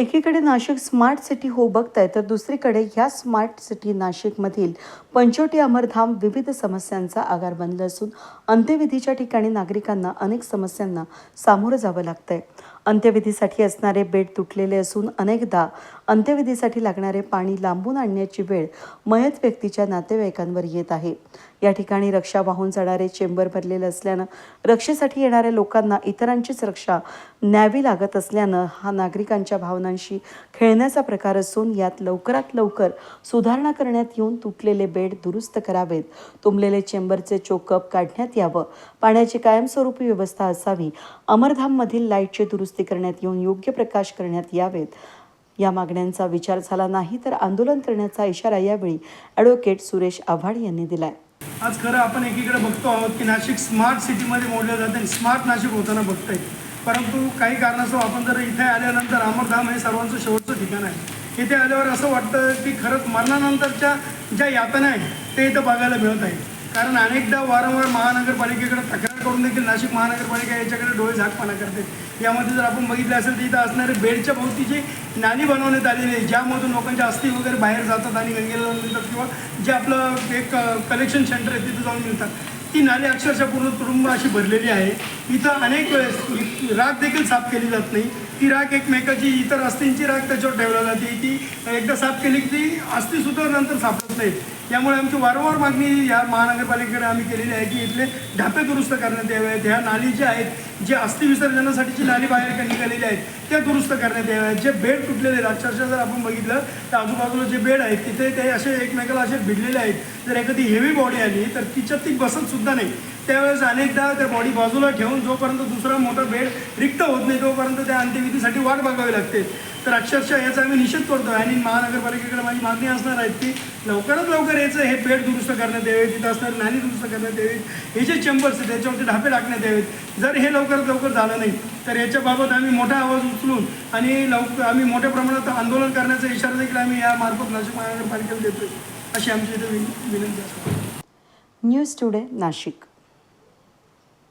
एकीकडे Nashik smart city हो बघताय तर दुसरीकडे ह्या स्मार्ट सिटी नाशिकमधील पंचवटी अमरधाम विविध समस्यांचा आगार बनलं असून अंत्यविधीच्या ठिकाणी नागरिकांना अनेक समस्यांना सामोरं जावं लागतंय. अंत्यविधीसाठी असणारे बेड तुटलेले असून अनेकदा अंत्यविधीसाठी लागणारे पाणी लांबून आणण्याची वेळ मयत व्यक्तीच्या नातेवाईकांवर येत आहे. या ठिकाणी रक्षा वाहून जाणारे चेंबर भरलेले असल्यानं रक्षेसाठी येणाऱ्या लोकांना इतरांचीच रक्षा न्यावी लागत असल्यानं हा नागरिकांच्या भावनांशी खेळण्याचा प्रकार असून यात लवकरात लवकर सुधारणा करण्यात येऊन तुटलेले बेड दुरुस्त करावेत. तुंबलेले चेंबरचे चोकअप काढण्यात यावं. पाण्याची कायमस्वरूपी व्यवस्था असावी. अमरधाममधील लाईटची दुरुस्ती करण्यात येऊन योग्य प्रकाश करण्यात यावेत. या मागण्यांचा विचार झाला नाही तर आंदोलन करण्याचा इशारा यावेळी ॲडव्होकेट सुरेश आव्हाड यांनी दिलाय. आज खरं आपण एकीकडे बघतो आहोत की नाशिक स्मार्ट सिटीमध्ये मोडलं जातं आणि स्मार्ट नाशिक होताना बघतंय. परंतु काही कारणास्तव आपण जर इथे आल्यानंतर अमरधाम हे सर्वांचं शेवटचं ठिकाण आहे. इथे आल्यावर असं वाटतं की खरंच मरणानंतरच्या ज्या यातना आहेत ते इथं बघायला मिळत आहे कारण अनेकदा वारंवार महानगरपालिकेकडे तक्रार करून देखील नाशिक महानगरपालिका याच्याकडे डोळे झाकपणा करते. यामध्ये जर आपण बघितलं असेल तर इथं असणारे बेडच्या भोवतीची नाणी बनवण्यात आलेली आहे ज्यामधून लोकांच्या अस्थी वगैरे बाहेर जातात आणि गंगेला जाऊन मिळतात किंवा जे आपलं एक कलेक्शन सेंटर आहे तिथं जाऊन मिळतात. ती नाली अक्षरशः पूर्ण तुडुंब अशी भरलेली आहे. इथं अनेक वेळेस राख देखील साफ केली जात नाही. ती राख एकमेकाची इतर अस्थींची राख त्याच्यावर ठेवली जाते. ती एकदा साफ केली की ती अस्थिसुद्धा नंतर सापडत नाही त्यामुळे आमची वारंवार मागणी या महानगरपालिकेकडे आम्ही केलेली आहे की इथले ढापे दुरुस्त करण्यात यावेत ह्या नाली ज्या आहेत जे अस्थि विसर्जनासाठीची नाली बाहेर निघालेली आहेत त्या दुरुस्त करण्यात याव्यात. जे बेड तुटलेले आहेत अक्षरशः जर आपण बघितलं तर आजूबाजूला जे बेड आहेत तिथे ते असे एकमेकाला असे भिडलेले आहेत. जर एखादी हेवी बॉडी आली तर तिच्यात ती बसत सुद्धा नाही. त्यावेळेस अनेकदा त्या बॉडी बाजूला ठेवून जोपर्यंत दुसरा मोठा बेड रिक्त होत नाही तोपर्यंत त्या अंत्यविधीसाठी वाट बघावी लागते. तर अक्षरशः याचा आम्ही निषेध करतो आणि महानगरपालिकेकडे माझी मागणी असणार आहे की लवकरात लवकर याचं हे बेड दुरुस्त करण्यात यावे तिथं असणार नाणी दुरुस्त करण्यात यावी हे जे चेंबर्स आहेत त्याच्यावरती ढापे टाकण्यात यावेत. जर हे लवकरात लवकर झालं नाही तर याच्याबाबत आम्ही मोठा आवाज उचलून आणि लवकर आम्ही मोठ्या प्रमाणात आंदोलन करण्याचा इशारा देखील आम्ही या मार्फत नाशिक महानगरपालिकेला देतोय. अशी आमची इथे विनंती असते न्यूज टुडे नाशिक.